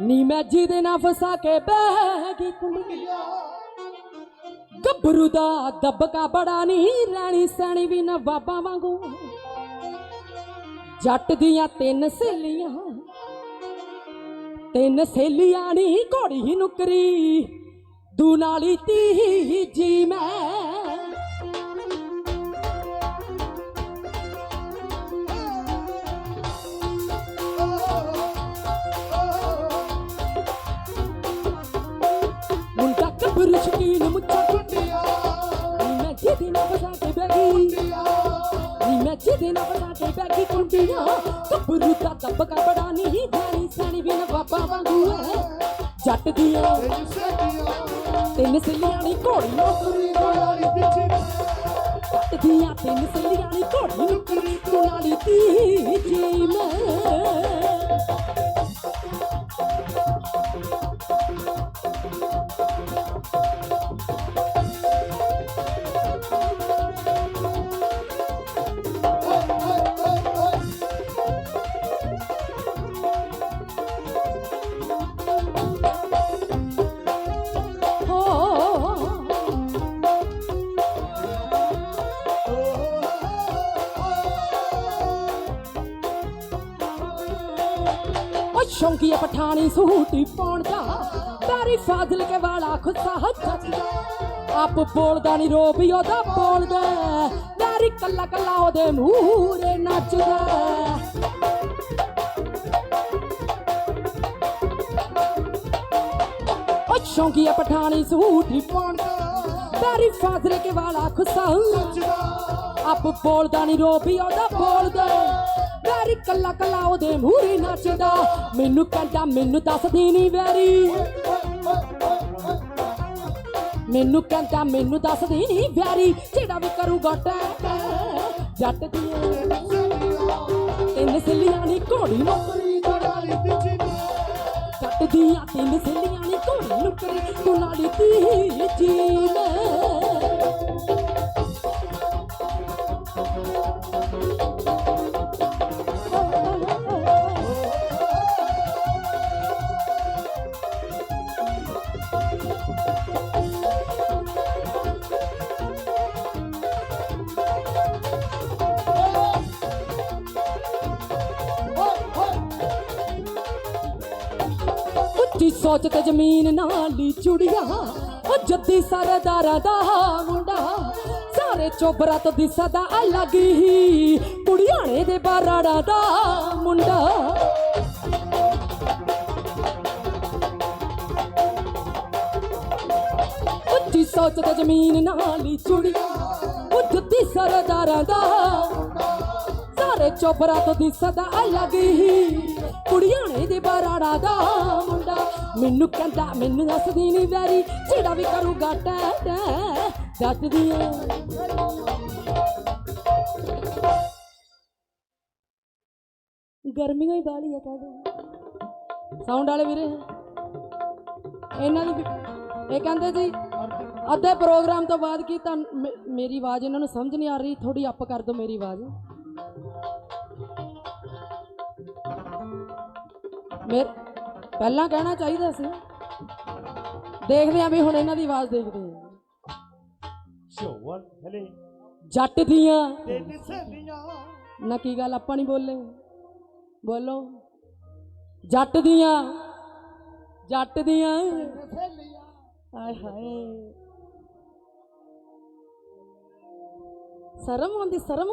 ਨੀ ਮੈਂ ਜਿਹਦੇ ਨਾਲ ਫਸਾ ਕੇ ਬਹਿ ਗਈ ਕੁੰਡੀ ਗੱਭਰੂ ਦਾ ਦਬਕਾ ਬੜਾ ਨਹੀਂ ਰਾਣੀ ਸੈਣੀ ਵੀ ਨਾ ਨਵਾਬਾਂ ਵਾਂਗੂ। ਜੱਟ ਦੀਆਂ ਤਿੰਨ ਸਹੇਲੀਆਂ। ਤਿੰਨ ਸਹੇਲੀਆਂ ਨਹੀਂ ਘੋੜੀ ਨੁਕਰੀ। ਦੂ ਨਾਲੀ ਤੀ ਜੀ ਮੈਂ ਮੁੰਡਾ ਗੱਭਰੂ ਸ਼ਕੀਨ ਮੁੱਛਾਂ ਕੁੰਡੀਆਂ ਨੀ ਮੈਂ ਜਿਹਦੇ ਨਾਲ ਫਸਾ ਕੇ ਬਹਿ ਗਈ ਨੀ ਮੈਂ ਜਿਹਦੇ ਨਾਲ ਬਣਾ ਕੇ ਬੈਗੀ ਕੁੰਡੀਆਂ ਗੱਭਰੂ ਦਾ ਦਬਕਾ ਬੜਾ ਨਹੀਂ ਜਾਣੀ ਸਾਣੀ ਵੀ ਨਵਾਬਾਂ ਵਾਂਗੂ ਐ। ਜੱਟ ਦੀਆਂ ਤਿੰਨ ਸਿੱਲੀਆਂ ਨੀ ਘੋੜੀ ਨੌਕਰੀ ਜੱਟ ਦੀਆਂ ਤਿੰਨ ਸਿੱਲੀਆਂ ਨੀ ਘੋੜੀ ਨੌਕਰੀ ਕੁਨਾਲੀ ਤੀ ਜੀ ਮੈਂ। ਸ਼ੌਂਕੀ ਸ਼ੌਂਕੀਏ ਪਠਾਣੀ ਸੂਟੀ ਪਾਉਣ ਦਾ। ਤਾਰੀ ਫਾਜ਼ਲ ਕੇ ਵਾਲਾ ਖੁੱਸਾ ਹੱਥਦਾ ਆਪ ਬੋਲਦਾ ਨਹੀਂ ਰੋਬੀ ਉਹਦਾ ਬੋਲਦਾ ਤਾਰੀ ਕੱਲਾ ਕੱਲਾ ਉਹਦੇ ਮੂਹਰੇ ਨੱਚਦਾ ਸ਼ੌਂਕੀ ਸ਼ੌਂਕੀਏ ਪਠਾਣੀ ਸੂਟੀ ਪਾਉਣ ਦਾ। ਤਾਰੀ ਫਾਜ਼ਲ ਕੇ ਵਾਲਾ ਖੁੱਸਾ ਆਪ ਬੋਲਦਾ ਨਹੀਂ ਰੋਬੀ ਉਹਦਾ ਬੋਲਦਾ ਵੈਰੀ ਕੱਲਾ ਕੱਲਾ ਉਹਦੇ ਮੂਹਰੇ ਨੱਚਦਾ। ਮੈਨੂੰ ਕਹਿੰਦਾ, ਮੈਨੂੰ ਦੱਸਦੀ ਨਹੀਂ ਵੈਰੀ। ਮੈਨੂੰ ਕਹਿੰਦਾ, ਮੈਨੂੰ ਦੱਸਦੀ ਨਹੀਂ ਵੈਰੀ। ਜਿਹੜਾ ਵੀ ਕਰੂਗਾ ਟੈ ਜੱਟ ਦੀਆਂ ਤਿੰਨ ਸਿੱਲੀਆਂ ਨਹੀਂ ਘੋੜੀ ਨੌਕਰੀ ਜੱਟ ਦੀਆਂ ਤਿੰਨ ਸਿੱਲੀਆਂ ਨਹੀਂ ਘੋੜੀ ਨੌਕਰੀ ਤੂੰ ਨਾਲੀ ਤੀ ਜੀ ਸੋਚ ਤੇ ਜ਼ਮੀਨ ਨਾਲੀ ਹੀ ਚੁੜੀਆਂ ਉਹ ਜੱਦੀ ਸਰਦਾਰਾਂ ਦਾ ਮੁੰਡਾ। ਸਾਰੇ ਚੋਬਰਾ ਤੋਂ ਦਿਸਦਾ ਅਲੱਗ ਹੀ। ਕੁੜੀਆਣੇ ਦੇ ਬਾਰਾੜਾ ਦਾ ਮੁੰਡਾ। ਉੱਚੀ ਸੋਚ ਤੇ ਜ਼ਮੀਨ ਨਾਲੀ ਹੀ ਚੁੜੀਆਂ ਉਹ ਜੱਦੀ ਸਰਦਾਰਾਂ ਦਾ ਸਾਰੇ ਚੋਬਰਾ ਤੋਂ ਦਿਸਦਾ ਅਲੱਗ ਹੀ। ਕੁੜੀਆਣੇ ਦੇ ਬਾਰਾੜਾ ਦਾ ਮੁੰਡਾ। ਮੈਨੂੰ ਕਹਿੰਦਾ, ਮੈਨੂੰ ਦੱਸਦੀ ਨਹੀਂ ਵੈਰੀ, ਜਿਹੜਾ ਵੀ ਕਰੂਗਾ ਟੈ ਟੈ ਜੱਟ ਦੀਆਂ ਗਰਮੀਆਂ ਹੀ ਬਾਲੀ ਆ ਕਾਹਦੇ ਸਾਊਂਡ ਵਾਲੇ ਵੀਰੇ। ਇਹਨਾਂ ਨੂੰ ਵੀ- ਇਹ ਕਹਿੰਦੇ ਜੀ, ਅੱਧੇ ਪ੍ਰੋਗਰਾਮ ਤੋਂ ਬਾਅਦ ਕੀ ਤਾਂ ਮੇਰੀ ਆਵਾਜ਼ ਇਹਨਾਂ ਨੂੰ ਸਮਝ ਨਹੀਂ ਆ ਰਹੀ ਥੋੜੀ ਅੱਪ ਕਰ ਦਿਓ ਮੇਰੀ ਆਵਾਜ਼। ਮੇਰ ਪਹਿਲਾਂ ਕਹਿਣਾ ਚਾਹੀਦਾ ਸੀ। ਦੇਖਦੇ ਆ ਵੀ ਹੁਣ ਇਹਨਾਂ ਦੀ ਆਵਾਜ਼ ਦੇਖਦੇ ਆ। ਸ਼ੋਵਨ ਹਲੇ ਜੱਟ ਦੀਆਂ। ਤਿੰਨ ਸਹੇਲੀਆਂ ਨਾ ਕੀ ਗੱਲ, ਆਪਾਂ ਨਹੀਂ ਬੋਲੇ। ਬੋਲੋ। ਜੱਟ ਦੀਆਂ। ਜੱਟ ਦੀਆਂ। ਸਹੇਲੀਆਂ ਹਾਏ ਹਾਏ। ਸ਼ਰਮ ਆਉਂਦੀ, ਸ਼ਰਮ।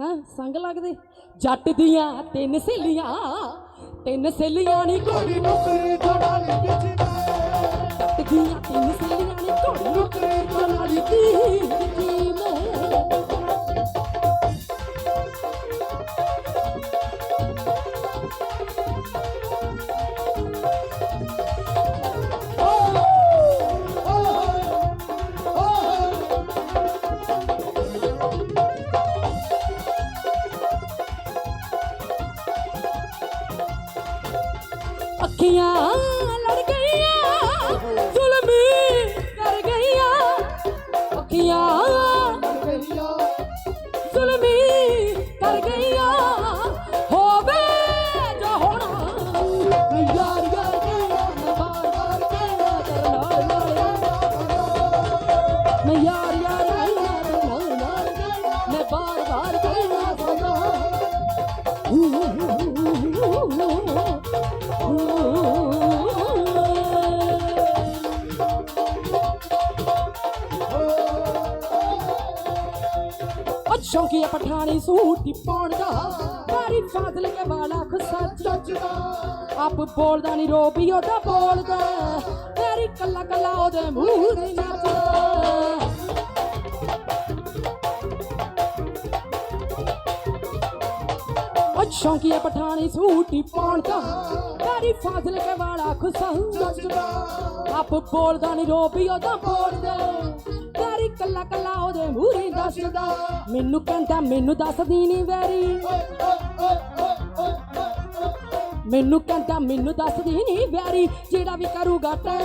ਹਾਂ, ਸੰਗ ਲੱਗਦੇ। ਜੱਟ ਦੀਆਂ, ਤਿੰਨ ਸਹੇਲੀਆਂ। ਤਿੰਨ ਸਹੇਲੀਆਂ ਨਹੀਂ ਕੋੜੀ ਨੌਕਰੀ ਜੋੜਾਲੀ ਵਿੱਚ ਜੱਟ ਦੀਆਂ ਤਿੰਨ ਅੱਖੀਆਂ ਲੜ ਗਈਆਂ, ਜ਼ੁਲਮੀ ਕਰ ਗਈਆਂ। ਅੱਖੀਆਂ ਜ਼ੁਲਮੀ ਕਰ ਗਈਆਂ। ਹੋਵੇ ਜੋ ਹੋਣਾ। ਯਾਰ ਯਾਰ ਕਹਿਣਾ ਨਵਾਂ ਯਾਰ ਕਹਿਣਾ ਕਰਨਾ ਲਾਇਆ ਮੈਂ ਯਾਰ ਯਾਰ ਕਹਿਣਾ ਨਵਾਂ ਯਾਰ ਕਹਿਣਾ ਮੈਂ ਬਾਰ ਬਾਰ ਕਹਿਣਾ ਸਦਾ ਹੂ ਹੂ ਹੂ ਹੂ। ਸ਼ੌਂਕੀਆ ਪਠਾਣੀ ਸੂਟ ਹੀ ਪਾਉਣ ਦਾ ਬਾਰੀ ਫਾਜ਼ਲ ਕੇ ਵਾਲਾ ਖੁਸਾ ਚੱਜਦਾ ਆਪ ਬੋਲਦਾ ਨਹੀਂ ਰੋਬੀ, ਉਹਦਾ ਬੋਲਦਾ ਤੇਰੀ ਕੱਲਾ ਕੱਲਾ ਉਹਦੇ ਮੂੰਹ ਦੀ ਨੱਚਦਾ ਉਹ ਪਠਾਣੀ ਸੂਟ ਹੀ ਪਾਉਣ ਦਾ ਬਾਰੀ ਫਾਜ਼ਲ ਕੇ ਵਾਲਾ ਖੁਸਾ ਚੱਜਦਾ ਆਪ ਬੋਲਦਾ ਨਹੀਂ ਰੋਬੀ ਉਹਦਾ ਬੋਲਦਾ। ਤੇਰੀ ਕੱਲਾ ਕੱਲਾ ਉਹਦੇ ਮੂੰਹ ਦੱਸਦਾ ਮੈਨੂੰ ਕਹਿੰਦਾ, ਮੈਨੂੰ ਦੱਸਦੀ ਨਹੀਂ ਵੈਰੀ। ਮੈਨੂੰ ਕਹਿੰਦਾ, ਮੈਨੂੰ ਦੱਸਦੀ ਨਹੀਂ ਵਿਆਰੀ ਜਿਹੜਾ ਵੀ ਕਰੂਗਾ ਟੈਂ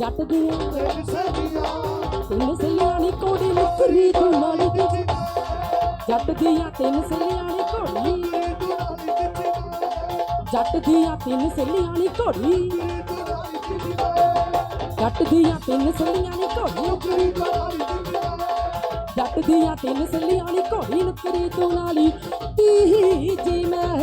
ਜੱਟ ਦੀਆਂ। ਤਿੰਨ ਸਿਆਣੀ ਕੋੜੀ ਨੁਕਰੀ ਤੂੰ ਮਾੜੀ ਜੱਟ ਦੀਆਂ ਤਿੰਨ ਸਲੀਆਂ ਕੋੜੀ ਜੱਟ ਦੀਆਂ ਤਿੰਨ ਸੱਲੀਆਂ ਨੀ ਘੋੜੀ। ਜੱਟ ਦੀਆਂ ਤਿੰਨ ਸੱਲੀਆਂ ਨੀ ਘੋੜੀ। ਜੱਟ ਦੀਆਂ ਤਿੰਨ ਸੱਲੀਆਂ ਨੀ ਘੋੜੀ ਨੁਕਰੀ ਤੋਂ ਨਾਲੀ। ਤੀ ਜੀ ਮੈਂ